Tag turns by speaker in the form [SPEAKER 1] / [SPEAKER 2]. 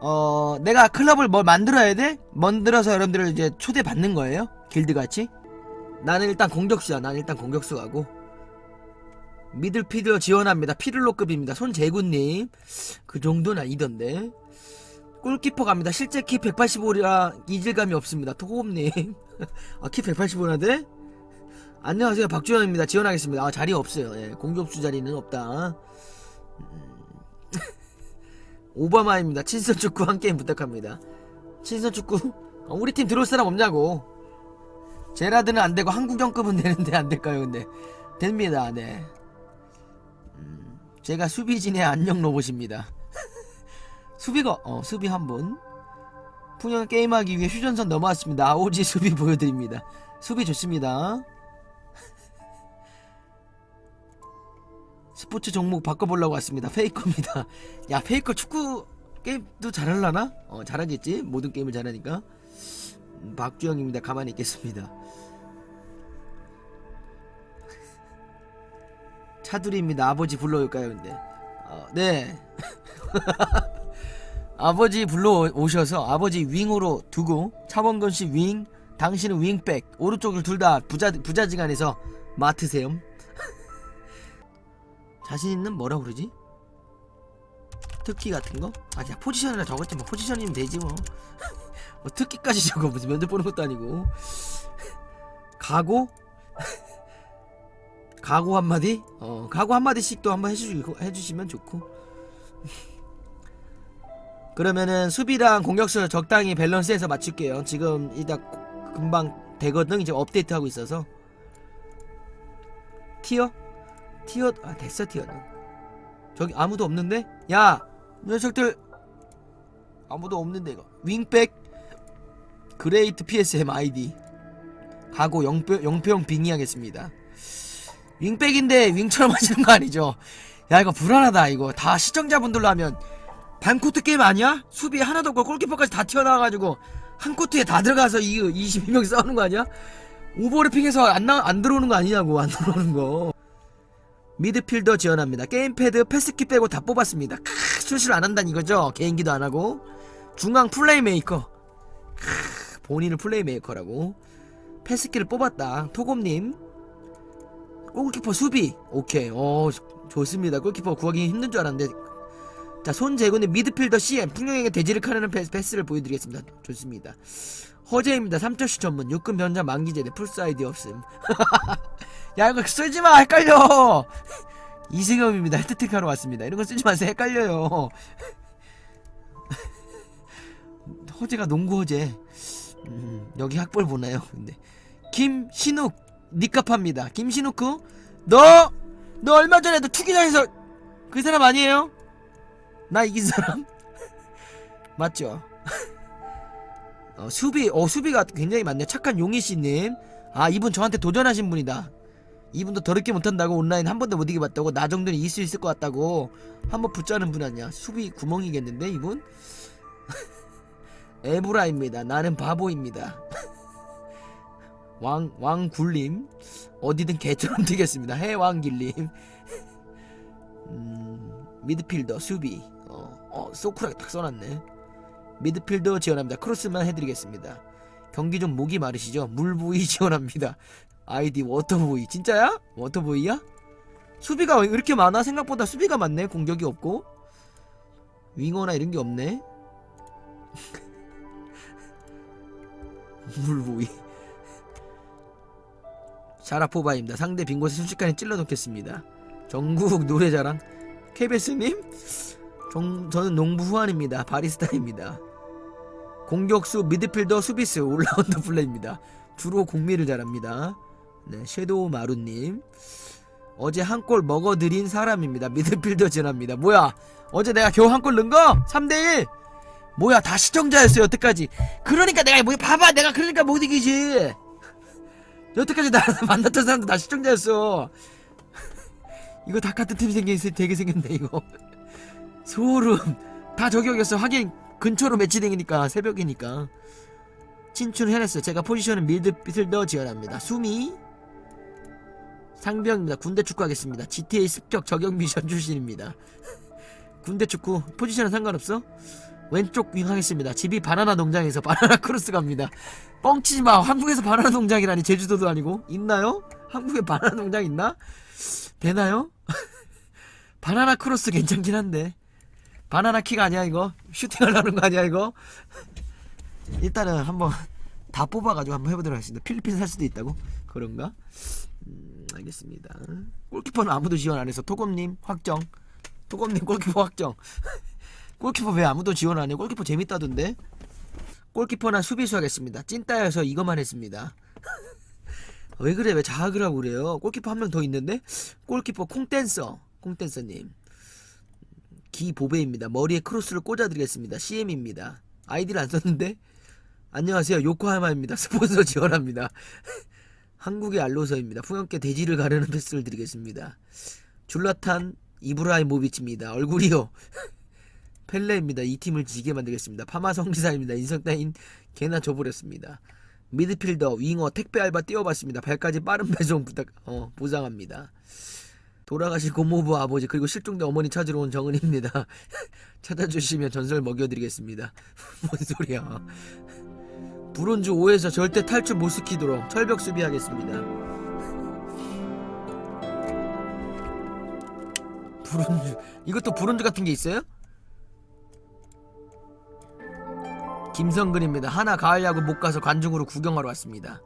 [SPEAKER 1] 어 내가 클럽을 뭘 만들어야 돼? 만들어서 여러분들을 이제 초대 받는 거예요? 길드 같이? 나는 일단 공격수야. 난 일단 공격수 가고 미들피더 지원합니다. 피를로급입니다. 손재구님 그 정도는 아니던데. 골키퍼 갑니다. 실제 키 185라 이질감이 없습니다. 토호흡님 아, 키 185나 돼? 안녕하세요. 박주영입니다. 지원하겠습니다. 아, 자리 없어요. 예, 공격수 자리는 없다. 음. 오바마입니다. 친선 축구 한 게임 부탁합니다. 친선 축구? 어, 우리 팀 들어올 사람 없냐고. 제라드는 안 되고 한국영급은 되는데 안 될까요, 근데? 됩니다, 네. 음, 제가 수비진의 안녕 로봇입니다. 수비가, 어, 수비 한 분. 풍년 게임하기 위해 휴전선 넘어왔습니다. 아오지 수비 보여드립니다. 수비 좋습니다. 스포츠 종목 바꿔보려고 왔습니다. 페이커입니다. 야, 페이커 축구 게임도 잘하려나? 어, 잘하겠지? 모든 게임을 잘하니까. 음, 박주영입니다. 가만히 있겠습니다. 차두리입니다. 아버지 불러올까요, 근데? 어, 네. 아버지 불러 오셔서 아버지 윙으로 두고 차범근 씨 윙, 당신은 윙백, 오른쪽을 둘 다 부자, 부자지간에서 맡으세요. 자신 있는 뭐라 그러지? 특기 같은 거? 아, 야 포지션이라 적었지 뭐 포지션이면 되지 뭐. 뭐 특기까지 적어 무슨 면접 보는 것도 아니고. 각오? 각오 한마디? 어, 각오 한마디씩 또 한번 해주시고, 해주시면 좋고. 그러면은 수비랑 공격수 적당히 밸런스해서 맞출게요. 지금 이따 금방 되거든. 이제 업데이트하고 있어서. 티어? 티어 아 됐어 티어는. 저기 아무도 없는데? 야 녀석들. 아무도 없는데 이거. 윙백 그레이트 PSM 아이디 가고 영표, 영표형 빙의하겠습니다. 윙백인데 윙처럼 하시는 거 아니죠? 야 이거 불안하다 이거. 다 시청자분들로 하면. 반코트 게임 아니야? 수비 하나도 없고 골키퍼까지 다 튀어나와가지고 한 코트에 다 들어가서 이 22명 싸우는 거 아니야? 오버래핑해서 안, 나, 안 들어오는 거 아니냐고 안 들어오는 거 미드필더 지원합니다. 게임패드 패스키 빼고 다 뽑았습니다. 크, 출시를 안 한다는 이거죠. 개인기도 안 하고 중앙 플레이메이커 크, 본인을 플레이메이커라고 패스키를 뽑았다. 토곰님 골키퍼 수비 오케이 어 좋습니다. 골키퍼 구하기 힘든 줄 알았는데 자 손재군의 미드필더 CM 풍경에게 대지를 가르는 패스, 패스 를 보여드리겠습니다. 좋습니다. 허재입니다. 3점슛 전문 육군 변자 만기제대 풀스 아이디 없음. 야 이거 쓰지마 헷갈려 이승엽입니다 헤트트릭하러 왔습니다 이런 거 쓰지 마세요 헷갈려요 허재가 농구 허재 음, 여기 학벌 보나요 근데 김신욱 니카파입니다 김신욱구 너너 얼마 전에도 투기장에서 그 사람 아니에요? 나 이긴 사람? 맞죠? 어, 수비, 어, 수비가 굉장히 많네요. 착한 용희씨님. 아, 이분 저한테 도전하신 분이다. 이분도 더럽게 못한다고 온라인 한 번도 못 이겨봤다고 나 정도는 이길 수 있을 것 같다고 한번 붙자는 분 아니야? 수비 구멍이겠는데 이분? 에브라입니다. 나는 바보입니다. 왕 왕굴림. 어디든 개처럼 되겠습니다. 해왕길림. 음, 미드필더 수비. 어, 어 소쿠라게 딱 써놨네. 미드필더 지원합니다. 크로스만 해드리겠습니다 경기 좀 목이 마르시죠? 물부위 지원합니다. 아이디 워터보이 진짜야? 워터보이야? 수비가 왜 이렇게 많아? 생각보다 수비가 많네. 공격이 없고. 윙어나 이런 게 없네. 물보이 샤라포바입니다. 상대 빈 곳에 순식간에 찔러 놓겠습니다. 전국 노래자랑. KBS님? 정, 저는 농부 후안입니다. 바리스타입니다 공격수 미드필더 수비수 올라운드 플레이입니다 주로 공미를 잘합니다 네, 섀도우 마루님. 어제 한 골 먹어드린 사람입니다. 미드필더 지원합니다. 뭐야? 어제 내가 겨우 한 골 넣은 거? 3대1! 뭐야, 다 시청자였어요, 여태까지. 그러니까 내가, 뭐, 봐봐, 내가 그러니까 못 이기지. 여태까지 나 만났던 사람들 다 시청자였어. 이거 다 같은 팀 생긴, 되게 생겼네, 이거. 소름. 다 저격이었어. 하긴, 근처로 매치되니까, 새벽이니까. 진출을 해냈어요. 제가 포지션은 미드필더 지원합니다. 수미. 상병입니다. 군대 축구 하겠습니다. GTA 습격 저격 미션 출신입니다. 군대 축구 포지션은 상관없어? 왼쪽 윙 하겠습니다. 집이 바나나 농장에서 바나나 크로스 갑니다. 뻥치지 마. 한국에서 바나나 농장이라니 제주도도 아니고 있나요? 한국에 바나나 농장 있나? 되나요? 바나나 크로스 괜찮긴 한데 바나나 킥 아니야 이거? 슈팅하려는 거 아니야 이거? 일단은 한번 다 뽑아가지고 한번 해보도록 하겠습니다. 필리핀 살 수도 있다고? 그런가? 음, 알겠습니다. 골키퍼는 아무도 지원 안 해서 토검님 확정. 토검님 골키퍼 확정. 골키퍼 왜 아무도 지원 안 해? 골키퍼 재밌다던데? 골키퍼나 수비수 하겠습니다. 찐따여서 이것만 했습니다. 왜 그래? 왜 자학을 하고 그래요? 골키퍼 한 명 더 있는데? 골키퍼 콩댄서. 콩댄서님. 기보배입니다. 머리에 크로스를 꽂아드리겠습니다. CM입니다. 아이디를 안 썼는데? 안녕하세요. 요코하마입니다. 스폰서 지원합니다. 한국의 알로서입니다. 풍영께 돼지를 가르는 패스를 드리겠습니다. 줄라탄 이브라이모비치입니다. 얼굴이요. 펠레입니다. 이 팀을 지게 만들겠습니다. 파마 성기사입니다. 인성 따인 개나 줘버렸습니다. 미드필더, 윙어, 택배 알바 띄워봤습니다. 발까지 빠른 배송 부탁, 어, 보장합니다. 돌아가신 고모부 아버지 그리고 실종된 어머니 찾으러 온 정은입니다. 찾아주시면 전설 먹여드리겠습니다. 뭔 소리야? 브론즈 5에서 절대 탈출 못 시키도록 철벽 수비하겠습니다. 브론즈 이것도 브론즈 같은 게 있어요? 김성근입니다. 하나 가을 야구 못 가서 관중으로 구경하러 왔습니다.